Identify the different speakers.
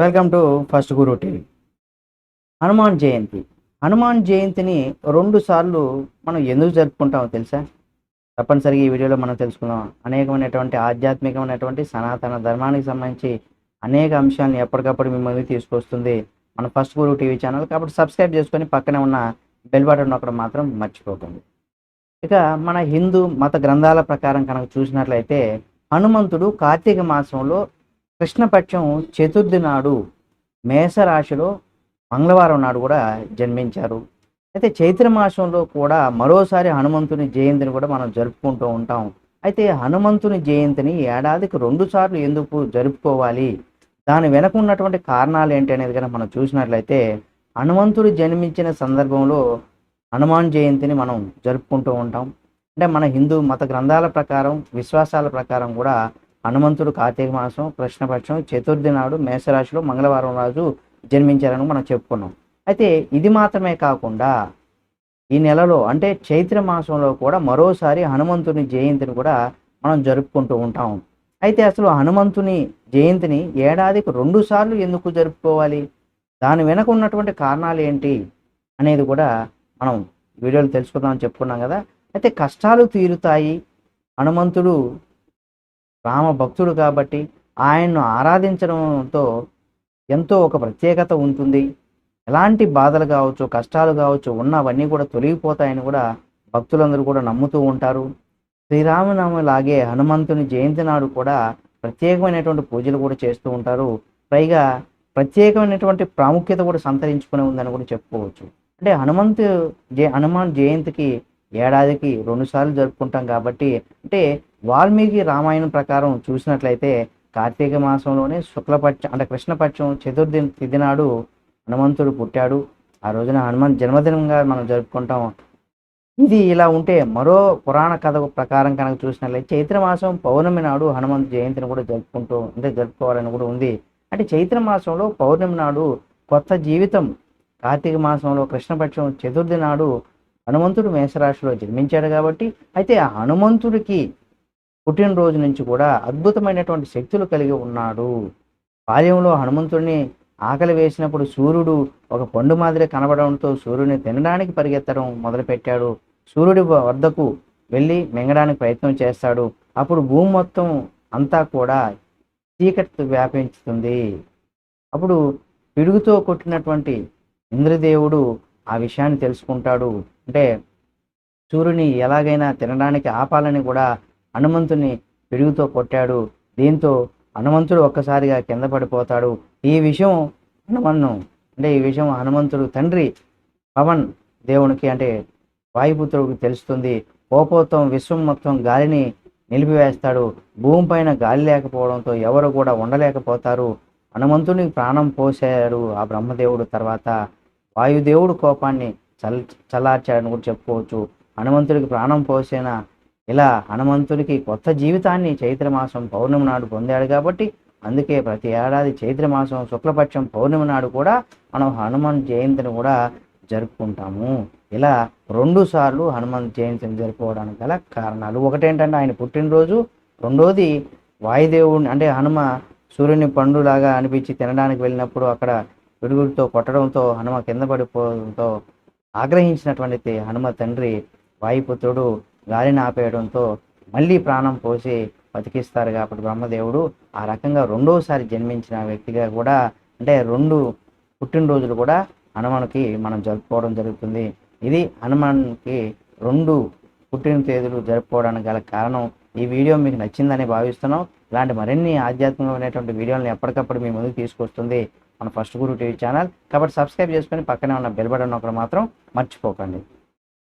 Speaker 1: Welcome to First Guru TV. Hanuman Jayanti. Hanuman జయంతిని రెండు సార్లు మనం ఎందుకు జరుపుకుంటామో తెలుసా? తప్పనిసరిగా ఈ వీడియోలో మనం తెలుసుకుందాం. అనేకమైనటువంటి ఆధ్యాత్మికమైనటువంటి సనాతన ధర్మానికి సంబంధించి అనేక అంశాలను ఎప్పటికప్పుడు మీ ముందుకు తీసుకొస్తుంది మన ఫస్ట్ గురు టీవీ ఛానల్. కాబట్టి సబ్స్క్రైబ్ చేసుకొని పక్కనే ఉన్న బెల్ బటన్ ఒకటి మాత్రం మర్చిపోకండి. ఇక మన హిందూ మత గ్రంథాల ప్రకారం కనుక చూసినట్లయితే హనుమంతుడు కార్తీక మాసంలో కృష్ణపక్షం చతుర్థి నాడు మేషరాశిలో మంగళవారం నాడు కూడా జన్మించారు. అయితే చైత్ర మాసంలో కూడా మరోసారి హనుమంతుని జయంతిని కూడా మనం జరుపుకుంటూ ఉంటాం. అయితే హనుమంతుని జయంతిని ఏడాదికి రెండు సార్లు ఎందుకు జరుపుకోవాలి? దాని వెనక ఉన్నటువంటి కారణాలు ఏంటి అనేది కనుక మనం చూసినట్లయితే హనుమంతుడు జన్మించిన సందర్భంలో హనుమాన్ జయంతిని మనం జరుపుకుంటూ ఉంటాం. అంటే మన హిందూ మత గ్రంథాల ప్రకారం విశ్వాసాల ప్రకారం కూడా హనుమంతుడు కార్తీక మాసం కృష్ణపక్షం చతుర్థి నాడు మేషరాశిలో మంగళవారం రోజు జన్మించారని మనం చెప్పుకున్నాం. అయితే ఇది మాత్రమే కాకుండా ఈ నెలలో అంటే చైత్ర మాసంలో కూడా మరోసారి హనుమంతుని జయంతిని కూడా మనం జరుపుకుంటూ ఉంటాం. అయితే అసలు హనుమంతుని జయంతిని ఏడాదికి రెండు సార్లు ఎందుకు జరుపుకోవాలి? దాని వెనక ఉన్నటువంటి కారణాలు ఏంటి? అనేది కూడా మనం వీడియోలో తెలుసుకుందామని చెప్పుకున్నాం కదా. అయితే కష్టాలు తీరుతాయి. హనుమంతుడు రామ భక్తుడు కాబట్టి ఆయన్ను ఆరాధించడంతో ఎంతో ఒక ప్రత్యేకత ఉంటుంది. ఎలాంటి బాధలు కావచ్చు కష్టాలు కావచ్చు ఉన్నవన్నీ కూడా తొలగిపోతాయని కూడా భక్తులందరూ కూడా నమ్ముతూ ఉంటారు. శ్రీరామనామ లాగే హనుమంతుని జయంతి నాడు కూడా ప్రత్యేకమైనటువంటి పూజలు కూడా చేస్తూ ఉంటారు. పైగా ప్రత్యేకమైనటువంటి ప్రాముఖ్యత కూడా సంతరించుకుని ఉందని కూడా చెప్పుకోవచ్చు. అంటే హనుమంతు జయ హనుమాన్ జయంతికి ఏడాదికి రెండుసార్లు జరుపుకుంటాం కాబట్టి అంటే వాల్మీకి రామాయణం ప్రకారం చూసినట్లయితే కార్తీక మాసంలోనే శుక్లపక్షం అంటే కృష్ణపక్షం చతుర్థి తిథి నాడు హనుమంతుడు పుట్టాడు. ఆ రోజున హనుమంత్ జన్మదినంగా మనం జరుపుకుంటాం. ఇది ఇలా ఉంటే మరో పురాణ కథ ప్రకారం కనుక చూసినట్లయితే చైత్ర మాసం పౌర్ణమి నాడు హనుమంతు జయంతిని కూడా జరుపుకుంటూ అంటే జరుపుకోవాలని కూడా ఉంది. అంటే చైత్ర మాసంలో పౌర్ణమి నాడు కొత్త జీవితం కార్తీక మాసంలో కృష్ణపక్షం చతుర్థి నాడు హనుమంతుడు మేషరాశిలో జన్మించాడు కాబట్టి అయితే ఆ హనుమంతుడికి పుట్టినరోజు నుంచి కూడా అద్భుతమైనటువంటి శక్తులు కలిగి ఉన్నాడు. బాల్యంలో హనుమంతుడిని ఆకలి వేసినప్పుడు సూర్యుడు ఒక పండు మాదిరి కనబడడంతో సూర్యుడిని తినడానికి పరిగెత్తడం మొదలుపెట్టాడు. సూర్యుడి వద్దకు వెళ్ళి మింగడానికి ప్రయత్నం చేస్తాడు. అప్పుడు భూమి మొత్తం అంతా కూడా చీకటి వ్యాపించుతుంది. అప్పుడు పిడుగుతో కొట్టినటువంటి ఇంద్రదేవుడు ఆ విషయాన్ని తెలుసుకుంటాడు. అంటే సూర్యుని ఎలాగైనా తినడానికి ఆపాలని కూడా హనుమంతుని పిడుగుతో కొట్టాడు. దీంతో హనుమంతుడు ఒక్కసారిగా కింద పడిపోతాడు. ఈ విషయం హనుమన్ను అంటే ఈ విషయం హనుమంతుడు తండ్రి పవన్ దేవునికి అంటే వాయుపుత్రుడికి తెలుస్తుంది. కోపోత్వం విశ్వం మొత్తం గాలిని నిలిపివేస్తాడు. భూమిపైన గాలి లేకపోవడంతో ఎవరు కూడా ఉండలేకపోతారు. హనుమంతుని ప్రాణం పోసాడు ఆ బ్రహ్మదేవుడు తర్వాత. వాయుదేవుడు కోపాన్ని చల్ చల్లార్చాడని కూడా చెప్పుకోవచ్చు. హనుమంతుడికి ప్రాణం పోసిన? ఇలా హనుమంతుడికి కొత్త జీవితాన్ని చైత్రమాసం పౌర్ణమి నాడు పొందాడు కాబట్టి అందుకే ప్రతి ఏడాది చైత్రమాసం శుక్లపక్షం పౌర్ణమి నాడు కూడా మనం హనుమాన్ జయంతిని కూడా జరుపుకుంటాము. ఇలా రెండు సార్లు హనుమాన్ జయంతిని జరుపుకోవడానికి గల కారణాలు ఒకటేంటంటే ఆయన పుట్టినరోజు రెండోది వాయుదేవుడిని అంటే హనుమ సూర్యుని పండులాగా అనిపించి తినడానికి వెళ్ళినప్పుడు అక్కడ పిడుగులతో కొట్టడంతో హనుమ కింద పడిపోవడంతో ఆగ్రహించినటువంటి హనుమ తండ్రి వాయుపుత్రుడు గాలిని ఆపేయడంతో మళ్ళీ ప్రాణం పోసి బతికిస్తారు. కాబట్టి బ్రహ్మదేవుడు ఆ రకంగా రెండోసారి జన్మించిన వ్యక్తిగా కూడా అంటే రెండు పుట్టినరోజులు కూడా హనుమాన్కి మనం జరుపుకోవడం జరుగుతుంది. ఇది హనుమాన్కి రెండు పుట్టిన తేదీలు జరుపుకోవడానికి గల కారణం. ఈ వీడియో మీకు నచ్చిందని భావిస్తున్నాం. ఇలాంటి మరిన్ని ఆధ్యాత్మికమైనటువంటి వీడియోలను ఎప్పటికప్పుడు మీ ముందుకు తీసుకొస్తుంది మన ఫస్ట్ గురు టీవీ ఛానల్. కాబట్టి సబ్స్క్రైబ్ చేసుకొని పక్కనే ఉన్న బెల్ బటన్ ఒకటి మాత్రం మర్చిపోకండి.